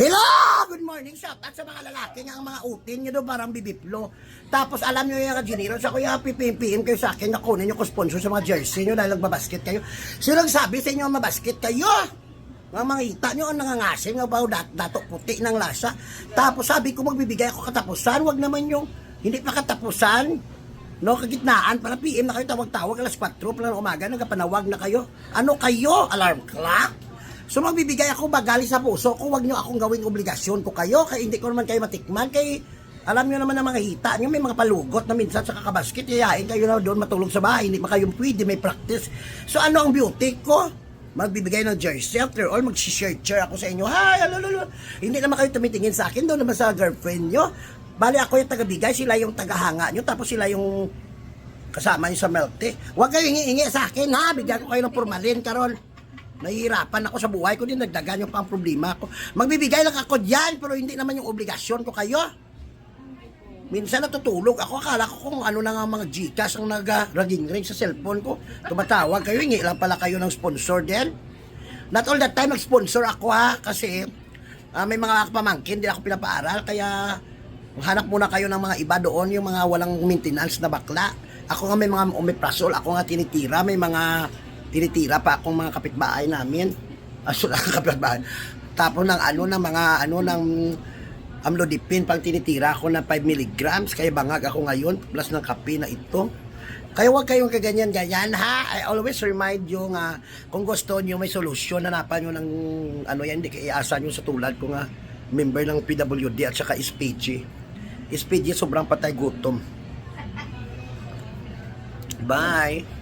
Hello! Good morning! Shout out sa mga lalaki nga ang mga utin nyo doon parang bibiplo. Tapos alam nyo yung Janiro, sa kuya PPM kayo sa akin na kunin nyo ko sponsor sa mga jersey nyo dahil nagbabasket kayo. Sino nagsabi sa inyo mabasket kayo? Mga mangita nyo ang nangangasim nga baw dat dato puti ng lasa. Tapos sabi ko magbibigay ako katapusan, wag naman yung hindi pa katapusan. No, kagitnaan, para PM na kayo tawag-tawag, alas 4 pala umaga, nagkapanawag na kayo. Ano kayo? Alarm clock? So magbibigay ako bagali sa puso ko, wag nyo akong gawing obligasyon ko kayo, kaya hindi ko naman kayo matikman, kay alam nyo naman ang mga hita nyo, may mga palugot na minsan sa kakabasket, yayain kayo na doon matulog sa bahay, hindi pa kayong pwede, may practice. So ano ang beauty ko? Magbibigay ng jersey, after all, mag-share ako sa inyo, hi, alololo. Hindi naman kayo tumitingin sa akin, doon naman sa girlfriend nyo. Bali ako yung tagabigay, sila yung tagahanga nyo, tapos sila yung kasama nyo sa tea. Huwag kayo hingi-hingi sa akin ha, bigyan ko kayo ng formalin, karon. Nahihirapan ako sa buhay ko din, nagdagan yung pang problema ko. Magbibigay lang ako diyan, pero hindi naman yung obligasyon ko kayo. Minsan natutulog ako, akala ko kung ano na nga mga Gcash ang nag-raging ring sa cellphone ko. Tumatawag kayo, hingi lang pala kayo ng sponsor din. Not all that time nag-sponsor ako ha, kasi ah, may mga pamangkin, hindi ako pinapaaral, kaya hanap muna kayo ng mga iba doon, yung mga walang maintenance na bakla. Ako nga may mga omeprazole, ako nga tinitira, may mga tinitira pa akong mga kapitbahay namin. Aso lang kapitbahay. Tapos ng ano ng mga ano ng amlodipine pang tinitira ako na 5 milligrams kaya bangag ako ngayon plus ng kape na ito. Kaya huwag kayong kaganyan-ganyan ha. I always remind you nga kung gusto niyo may solusyon, hanapan niyo ng ano yan, hindi kayo iasa niyo sa tulad ko nga member ng PWD at saka SPG. SPG sobrang patay gutom. Bye!